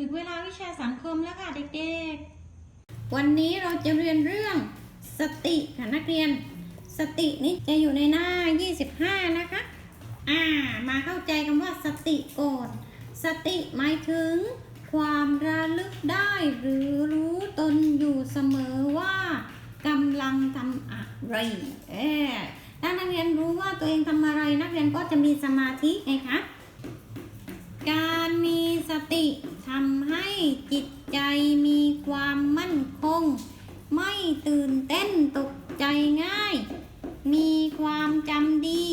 ถึงเวลาวิชาสังคมแล้วค่ะเด็กๆ วันนี้เราจะเรียนเรื่องสติค่ะนักเรียน สตินี้จะอยู่ในหน้า 25 นะคะ อ่า มาเข้าใจคำว่าสติก่อนสติหมายถึง ความระลึกได้หรือรู้ตนอยู่เสมอว่ากำลังทำอะไร เออถ้านักเรียนรู้ว่าตัวเองทำอะไรนักเรียนก็จะมีสมาธิไงคะ ติทำให้จิตใจมีความมั่นคง ไม่ตื่นเต้นตกใจง่าย มีความจำดี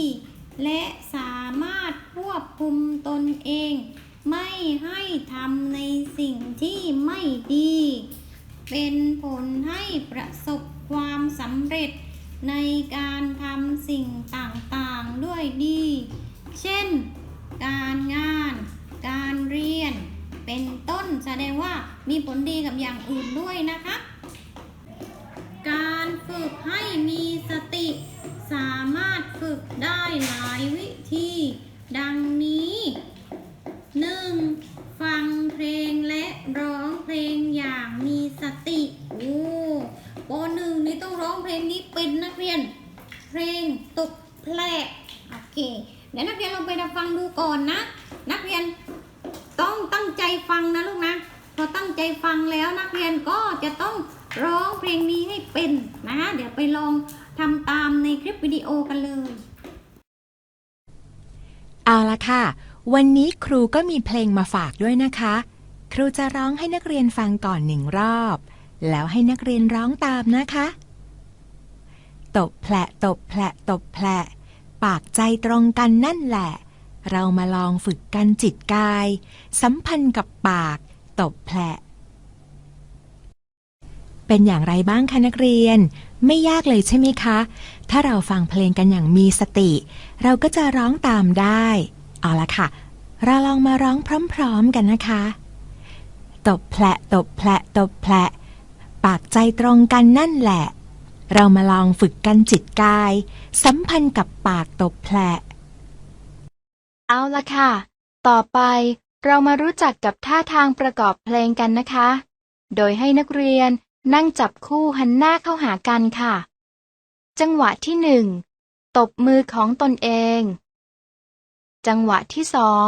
และสามารถควบคุมตนเอง ไม่ให้ทำในสิ่งที่ไม่ดี เป็นผลให้ประสบความสำเร็จในการทำสิ่งต่างๆด้วยดี เช่น การงานการเรียน เป็นต้นแสดงว่ามีผลดีกับอย่างอื่นด้วยนะคะ การฝึกให้มีสติสามารถฝึกได้หลายวิธี ดังนี้ 1. ฟังเพลงและร้องเพลงอย่างมีสติโอ้ปหนึ่งนี่ต้องร้องเพลงนี้เป็นนักเรียน เพลงตกแผลโอเคเดี๋ยวนักเรียนลองไปดับฟังดูก่อนนะ นักเรียน ต้องตั้งใจฟังนะลูกนะ พอตั้งใจฟังแล้วนักเรียนก็จะต้องร้องเพลงนี้ให้เป็นนะเดี๋ยวไปลองทำตามในคลิปวิดีโอกันเลย เอาละค่ะ วันนี้ครูก็มีเพลงมาฝากด้วยนะคะ ครูจะร้องให้นักเรียนฟังก่อนหนึ่งรอบ แล้วให้นักเรียนร้องตามนะคะ ตบแผละตบแผละตบแผละ ปากใจตรงกันนั่นแหละ เรามาลองฝึกกันจิตกาย สัมพันธ์กับปาก ตบแผลเป็นอย่างไรบ้างคะนักเรียน ไม่ยากเลยใช่ไหมคะ ถ้าเราฟังเพลงกันอย่างมีสติ เราก็จะร้องตามได้ เอาละค่ะ เราลองมาร้องพร้อมๆกันนะคะ ตบแผลตบแผลตบแผลปากใจตรงกันนั่นแหละ เรามาลองฝึกกันจิตกาย สัมพันธ์กับปากตบแผล เอาละค่ะ ต่อไปเรามารู้จักกับท่าทางประกอบเพลงกันนะคะ โดยให้นักเรียนนั่งจับคู่หันหน้าเข้าหากันค่ะ จังหวะที่หนึ่งตบมือของตนเอง จังหวะที่สอง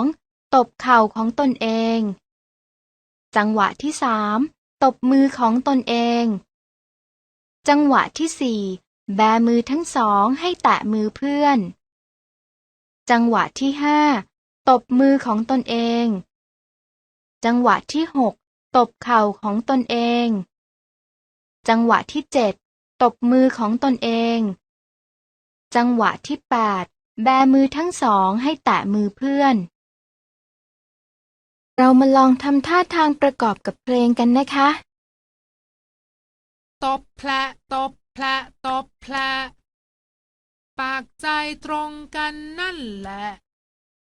ตบเข่าของตนเอง จังหวะที่สามตบมือของตนเอง จังหวะที่สี่แบมือทั้งสองให้แตะมือเพื่อน จังหวะที่ห้าตบมือของตนเอง จังหวะที่หกตบเข่าของตนเอง จังหวะที่เจ็ดตบมือของตนเอง จังหวะที่แปดแบมือทั้งสองให้แตะมือเพื่อน เรามาลองทำท่าทางประกอบกับเพลงกันนะคะ ตบแผละตบแผละตบแผละ ปากใจตรงกันนั่นแหละ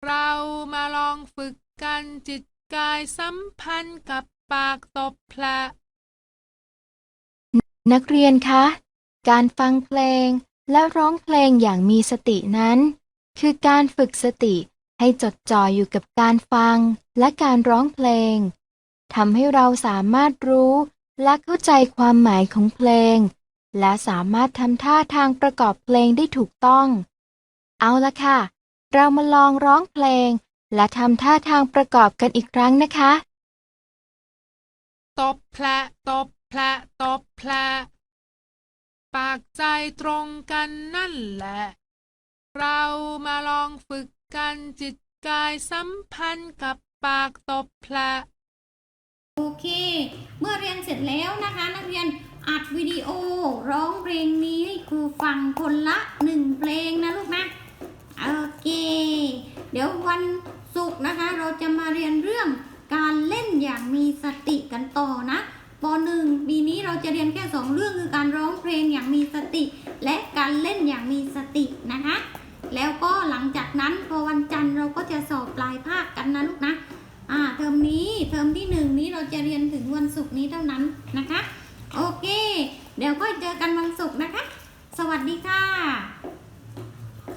เรามาลองฝึกกันจิตกายสัมพันธ์กับปากตบแผละนักเรียนคะ การฟังเพลงและร้องเพลงอย่างมีสตินั้น คือการฝึกสติให้จดจ่ออยู่กับการฟังและการร้องเพลงทำให้เราสามารถรู้และเข้าใจความหมายของเพลง และสามารถทำท่าทางประกอบเพลงได้ถูกต้อง เอาละค่ะ เรามาลองร้องเพลง และทำท่าทางประกอบกันอีกครั้งนะคะ ตบแผลตบแผลตบแผลปากใจตรงกันนั่นแหละ เรามาลองฝึกกันจิตกายสัมพันธ์กับปากตบแผล โอเค เมื่อเรียนเสร็จแล้วนะคะ นักเรียนอัดวิดีโอร้องเพลงนี้ให้ครูฟังคนละหนึ่งเพลงนะลูกนะ โอเค เดี๋ยววันศุกร์นะคะ เราจะมาเรียนเรื่องการเล่นอย่างมีสติกันต่อนะปหนึ่งปีนี้เราจะเรียนแค่สองเรื่องคือการร้องเพลงอย่างมีสติ และการเล่นอย่างมีสตินะคะ แล้วก็หลังจากนั้นพอวันจันทร์เราก็จะสอบปลายภาคกันนะลูกนะ อ่าเทอมนี้เทอมที่หนึ่งนี้เราจะเรียนถึงวันศุกร์นี้เท่านั้นนะคะ โอเค เดี๋ยวก็เจอกันวันศุกร์นะคะ สวัสดีค่ะ